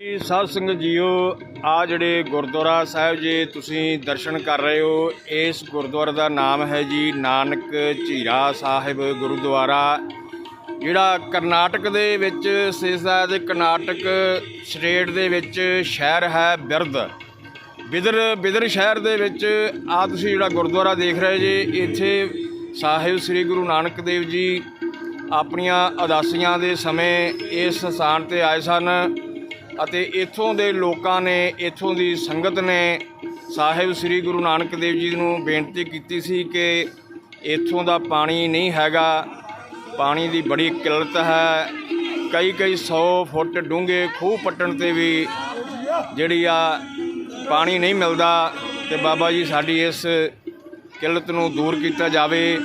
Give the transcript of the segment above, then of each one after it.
ਜੀ, ਸਾਧ ਸੰਗਤ ਜੀਓ, ਆ ਜਿਹੜੇ ਗੁਰਦੁਆਰਾ ਸਾਹਿਬ ਜੀ, ਤੁਸੀਂ ਦਰਸ਼ਨ ਕਰ ਰਹੇ ਹੋ, ਇਸ ਗੁਰਦੁਆਰੇ ਦਾ ਨਾਮ ਹੈ ਜੀ ਨਾਨਕ ਝੀਰਾ ਸਾਹਿਬ ਗੁਰਦੁਆਰਾ, ਜਿਹੜਾ ਕਰਨਾਟਕ ਦੇ ਵਿੱਚ ਸਥਿਤ ਤੇ ਕਰਨਾਟਕ ਸਟੇਟ ਦੇ ਵਿੱਚ ਸ਼ਹਿਰ ਹੈ ਬਿਰਦ ਬਿਦਰ ਬਿਦਰ ਸ਼ਹਿਰ ਦੇ ਵਿੱਚ ਆ ਤੁਸੀਂ ਜਿਹੜਾ ਗੁਰਦੁਆਰਾ ਦੇਖ ਰਹੇ ਜੀ, ਇੱਥੇ ਸਾਹਿਬ ਸ੍ਰੀ ਗੁਰੂ ਨਾਨਕ ਦੇਵ ਜੀ ਆਪਣੀਆਂ ਉਦਾਸੀਆਂ ਦੇ ਸਮੇਂ ਇਸ ਸਥਾਨ ਤੇ ਆਏ ਸਨ। ਅਤੇ ਇੱਥੋਂ ਦੇ ਲੋਕਾਂ ਨੇ, ਇੱਥੋਂ ਦੀ ਸੰਗਤ ਨੇ ਸਾਹਿਬ ਸ੍ਰੀ ਗੁਰੂ ਨਾਨਕ ਦੇਵ ਜੀ ਨੂੰ ਬੇਨਤੀ ਕੀਤੀ ਸੀ ਕਿ ਇੱਥੋਂ ਦਾ ਪਾਣੀ ਨਹੀਂ ਹੈਗਾ। ਪਾਣੀ ਦੀ ਬੜੀ ਕਿੱਲਤ ਹੈ। ਕਈ ਕਈ 100 ਫੁੱਟ ਡੂੰਘੇ ਖੂਹ ਪੱਟਣ ਤੇ ਵੀ ਜਿਹੜੀ ਆ ਪਾਣੀ ਨਹੀਂ ਮਿਲਦਾ ਤੇ ਬਾਬਾ ਜੀ ਸਾਡੀ ਇਸ ਕਿੱਲਤ ਨੂੰ ਦੂਰ ਕੀਤਾ ਜਾਵੇ।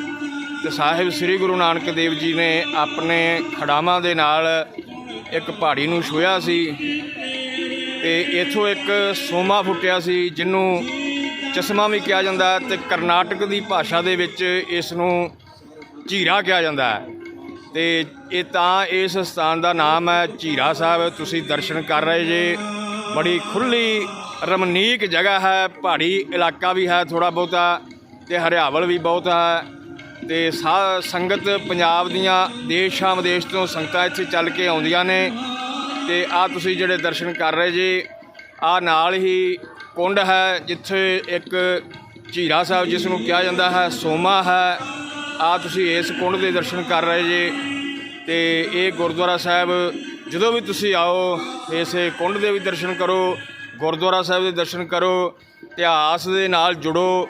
ਤੇ ਸਾਹਿਬ ਸ੍ਰੀ ਗੁਰੂ ਨਾਨਕ ਦੇਵ ਜੀ ਨੇ ਆਪਣੇ ਖੜਾਵਾਂ ਦੇ ਨਾਲ ਇੱਕ ਪਹਾੜੀ ਨੂੰ ਛੂਹਿਆ ਸੀ ਤੇ ਇੱਥੋਂ ਇੱਕ ਸੋਮਾ ਫੁੱਟਿਆ ਸੀ ਜਿਹਨੂੰ ਚਸ਼ਮਾ ਵੀ ਕਿਹਾ ਜਾਂਦਾ ਹੈ ਤੇ ਕਰਨਾਟਕ ਦੀ ਭਾਸ਼ਾ ਦੇ ਵਿੱਚ ਇਸ ਨੂੰ ਝੀਰਾ ਕਿਹਾ ਜਾਂਦਾ ਹੈ। ਤੇ ਇਹ ਤਾਂ ਇਸ ਸਥਾਨ ਦਾ ਨਾਮ ਹੈ ਝੀਰਾ ਸਾਹਿਬ। ਤੁਸੀਂ ਦਰਸ਼ਨ ਕਰ ਰਹੇ ਜੇ। ਬੜੀ ਖੁੱਲੀ ਰਮਨੀਕ ਜਗ੍ਹਾ ਹੈ। ਪਹਾੜੀ ਇਲਾਕਾ ਵੀ ਹੈ ਥੋੜਾ ਬਹੁਤਾ ਤੇ ਹਰਿਆਵਲ ਵੀ ਬਹੁਤ ਹੈ। ਤੇ ਸਾ ਸੰਗਤ ਪੰਜਾਬ ਦੀਆਂ ਦੇਸ਼ਾਂ ਵਿਦੇਸ਼ ਤੋਂ ਸੰਗਤਾਂ ਇੱਥੇ ਚੱਲ ਕੇ ਆਉਂਦੀਆਂ ਨੇ। ਤੇ ਆ ਤੁਸੀਂ ਜਿਹੜੇ ਦਰਸ਼ਨ ਕਰ ਰਹੇ ਜੀ, ਆ ਨਾਲ ਹੀ ਕੁੰਡ ਹੈ ਜਿੱਥੇ ਇੱਕ ਝੀਰਾ ਸਾਹਿਬ ਜਿਸ ਨੂੰ ਕਿਹਾ ਜਾਂਦਾ ਹੈ, ਸੋਮਾ ਹੈ। ਆ ਤੁਸੀਂ ਇਸ ਕੁੰਡ ਦੇ ਦਰਸ਼ਨ ਕਰ ਰਹੇ ਜੀ। ਤੇ ਇਹ ਗੁਰਦੁਆਰਾ ਸਾਹਿਬ ਜਦੋਂ ਵੀ ਤੁਸੀਂ ਆਓ, ਇਸੇ ਕੁੰਡ ਦੇ ਵੀ ਦਰਸ਼ਨ ਕਰੋ, ਗੁਰਦੁਆਰਾ ਸਾਹਿਬ ਦੇ ਦਰਸ਼ਨ ਕਰੋ, ਇਤਿਹਾਸ ਦੇ ਨਾਲ ਜੁੜੋ।